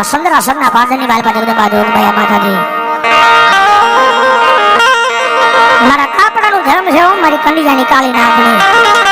મારા સુંદર સુંદર પાંદરની બાલ પાસે બધા બાદ ભયા માતાજી મારા કાપડાનું ધર્મ છે મારી કંડિયાની કાળી નાગણી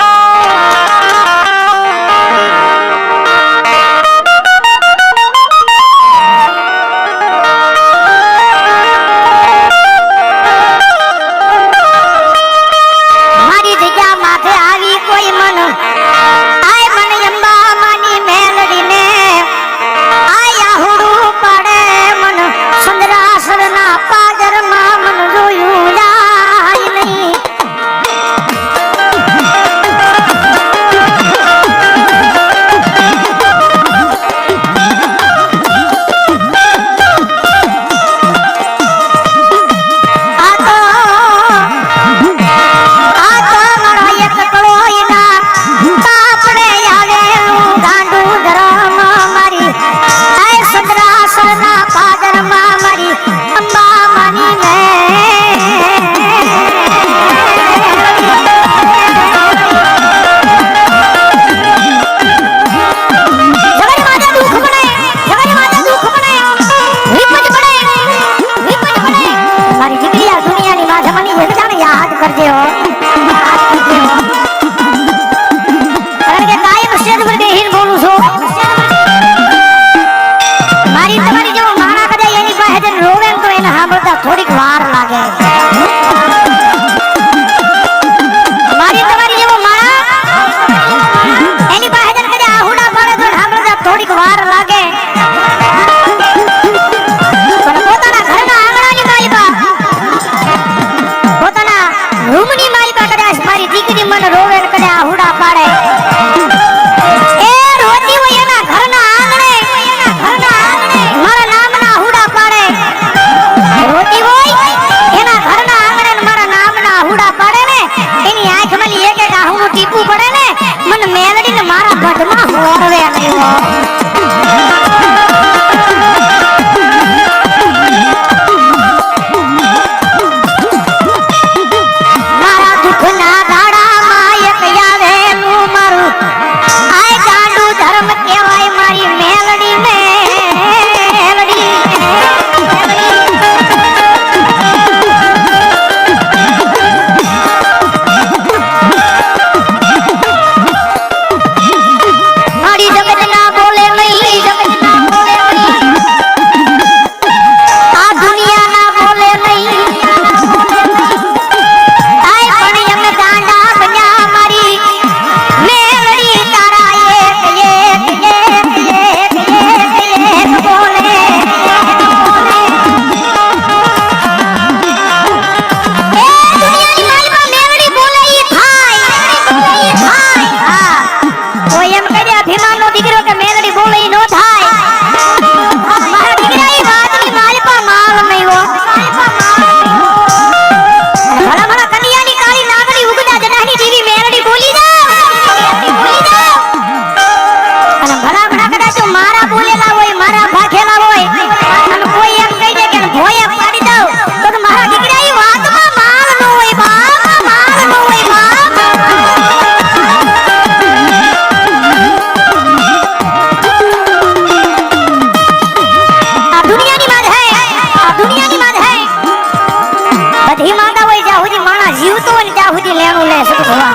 ને શું જોવા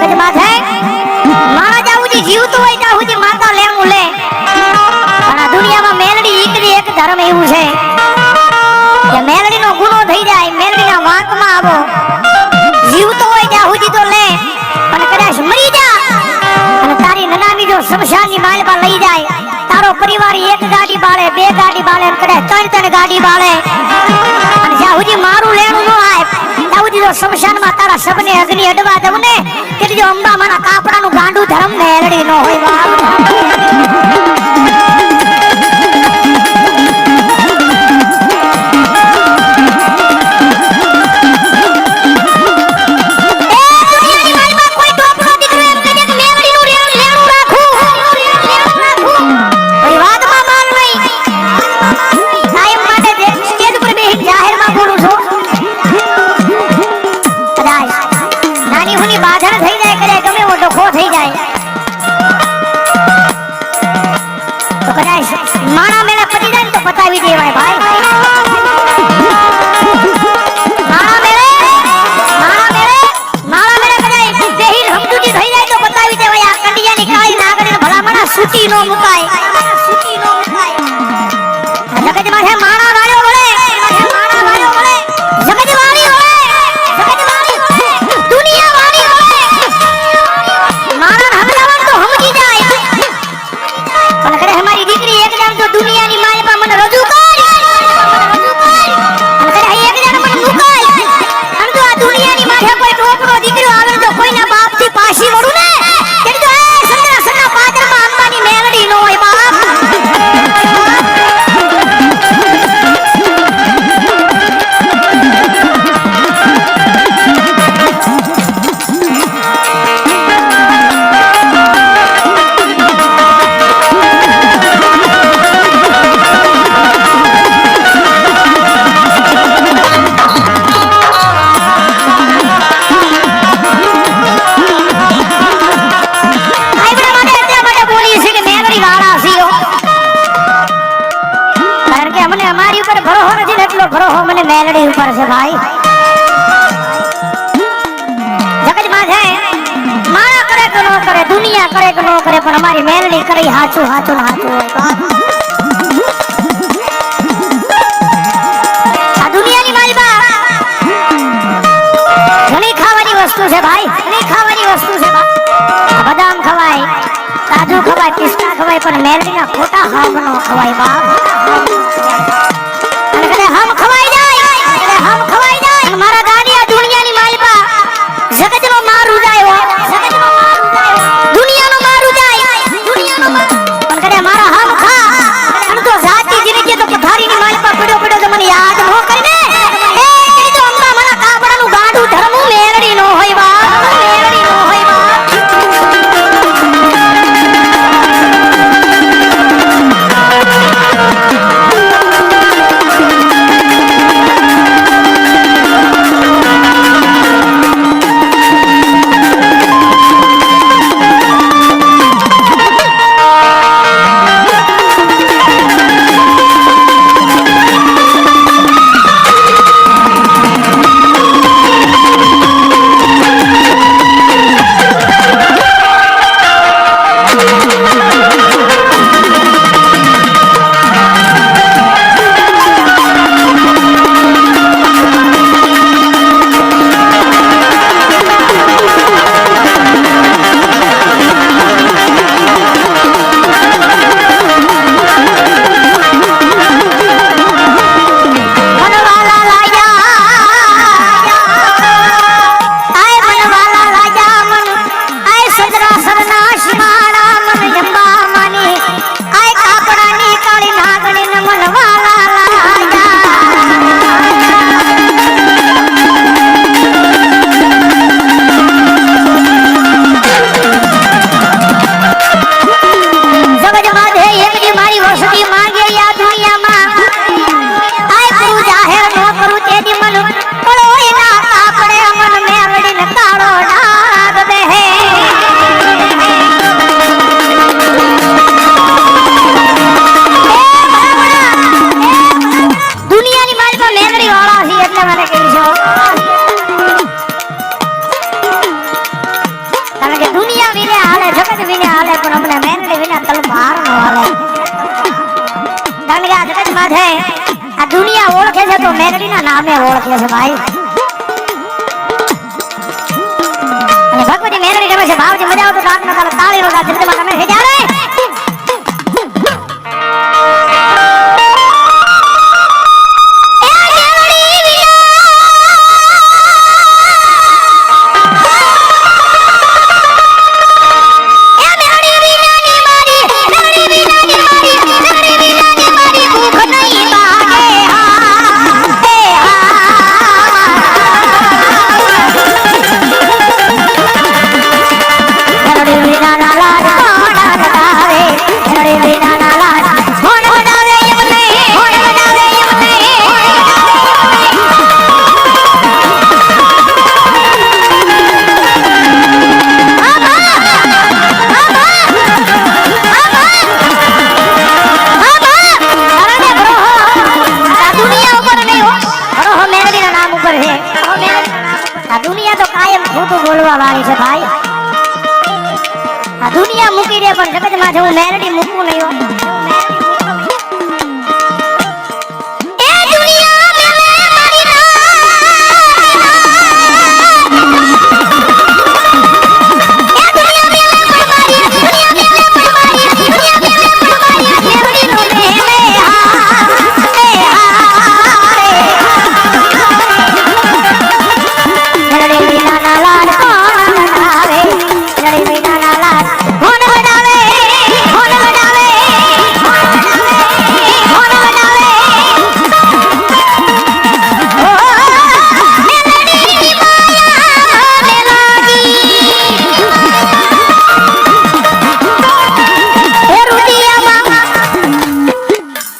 જગતમાં છે મારા જાવું જે જીવતું હોય ત્યાં સુધી માતા લેવું લે. પણ આ દુનિયામાં મેલડી ઈકરી એક ધર્મ એવું છે કે મેલડીનો ગુનો થઈ જાય, મેલડીના વાંકમાં આવો. જીવતો હોય ત્યાં સુધી તો લે, પણ કદાચ મરી જા. અને તારી નનામી જો શમશાનની માલમાં લઈ જાય, તારો પરિવાર એક ગાડી બાળે, બે ગાડી બાળે કદાચ ત્રણ ત્રણ ગાડી બાળે. અને જ્યાં સુધી મારું લેણ જો સ્મશાનમાં તારા શબને અગ્નિ અડવા દઉં ને, તે જો અંબા મારા કાપડાનું ગાંડું ધરમ ને એરડી નો હોય મેલડી ઉપર છે ભાઈ. દુનિયા કરે કે નો કરે, પણ અમારી મેલડી કરી હાચું હાચું હાચું હોય વસ્તુ છે ભાઈ, ઘણી ખાવાની વસ્તુ છે બદામ ખવાય, કાજુ ખવાય, પિસ્તા ખવાય, પણ મેલડીના ખોટા હાવ ન ખવાય બાપ. મેલડીના નામે ઓળખે છે ભાઈ. અને ભગવતી મેલડી તમે છે. ભાવજી મજા આવતો રાત ના તાળીઓ ગાજર તમે પણ જગતમાં જવું મેલડી મૂકવું નહીં